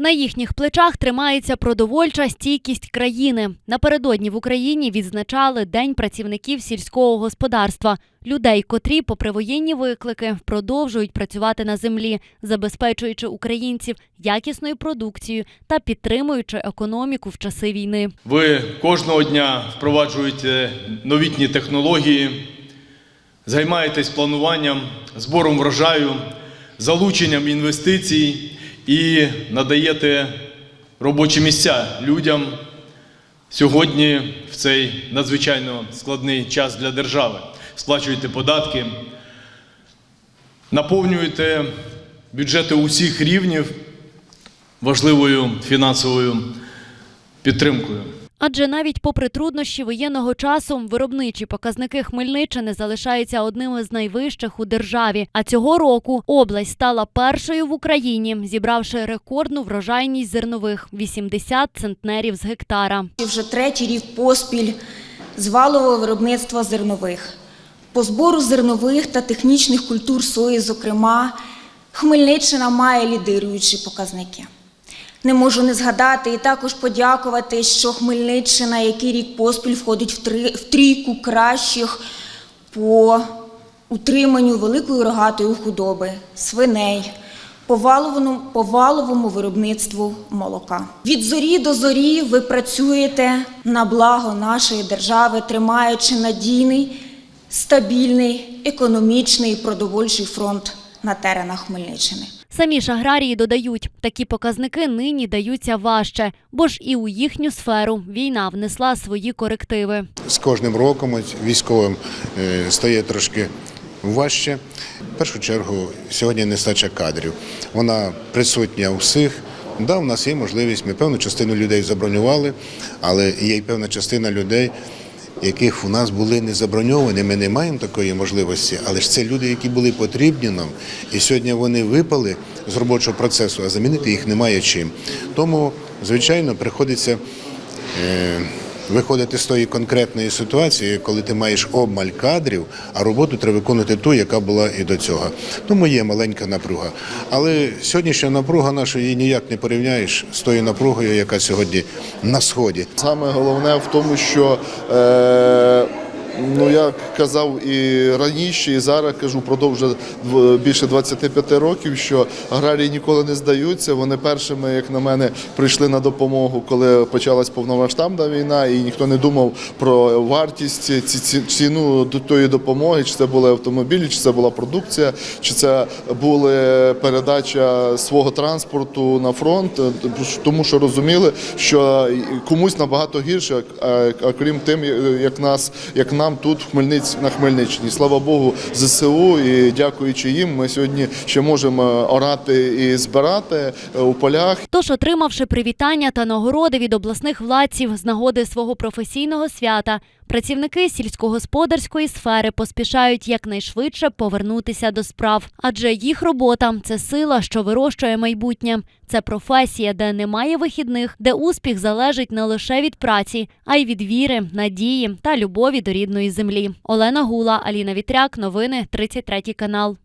На їхніх плечах тримається продовольча стійкість країни. Напередодні в Україні відзначали День працівників сільського господарства, людей, котрі, попри воєнні виклики, продовжують працювати на землі, забезпечуючи українців якісною продукцією та підтримуючи економіку в часи війни. Ви кожного дня впроваджуєте новітні технології, займаєтесь плануванням, збором врожаю, залученням інвестицій і надаєте робочі місця людям сьогодні в цей надзвичайно складний час для держави. Сплачуєте податки, наповнюєте бюджети усіх рівнів важливою фінансовою підтримкою. Адже навіть попри труднощі воєнного часу виробничі показники Хмельниччини залишаються одними з найвищих у державі. А цього року область стала першою в Україні, зібравши рекордну врожайність зернових 80 центнерів з гектара. Вже третій рік поспіль з валового виробництва зернових. По збору зернових та технічних культур сої, зокрема, Хмельниччина має лідируючі показники. Не можу не згадати і також подякувати, що Хмельниччина, який рік поспіль входить в, три, в трійку кращих по утриманню великої рогатої худоби, свиней, по валовому, по валовому виробництву молока. Від зорі до зорі ви працюєте на благо нашої держави, тримаючи надійний, стабільний, економічний і продовольчий фронт на теренах Хмельниччини. Самі ж аграрії додають, такі показники нині даються важче, бо ж і у їхню сферу війна внесла свої корективи. з кожним роком військовим е, стає трошки важче. В першу чергу сьогодні нестача кадрів. Вона присутня у всіх. Да, у нас є можливість, ми певну частину людей забронювали, але є й певна частина людей, яких у нас були не заброньовані. Ми не маємо такої можливості, але ж це люди, які були потрібні нам, і сьогодні вони випали з робочого процесу, а замінити їх немає чим. Тому, звичайно, приходиться. Е, Виходити з тої конкретної ситуації, коли ти маєш обмаль кадрів, а роботу треба виконувати ту, яка була і до цього. Тому є маленька напруга. Але сьогоднішня напруга наша її ніяк не порівняєш з тою напругою, яка сьогодні на сході. Саме головне в тому, що е, ну я казав і раніше, і зараз кажу, продовж дв- більше 25 років, що аграрії ніколи не здаються. Вони першими, як на мене, прийшли на допомогу, коли почалась повномасштабна війна, і ніхто не думав про вартість ці- ці- ціну до тої допомоги, чи це були автомобілі, чи це була продукція, чи це була передача свого транспорту на фронт, тому що розуміли, що комусь набагато гірше, а крім тим, як нас, як нам тут в Хмельниць на Хмельниччині. Слава Богу, ЗСУ і дякуючи їм, ми сьогодні ще можемо орати і збирати е, у полях. Тож, отримавши привітання та нагороди від обласних владців з нагоди свого професійного свята, працівники сільськогосподарської сфери поспішають якнайшвидше повернутися до справ. Адже їх робота це сила, що вирощує майбутнє. Це професія, де немає вихідних, де успіх залежить не лише від праці, а й від віри, надії та любові до рідної землі. Олена Гула, Аліна Вітряк, новини 33 канал.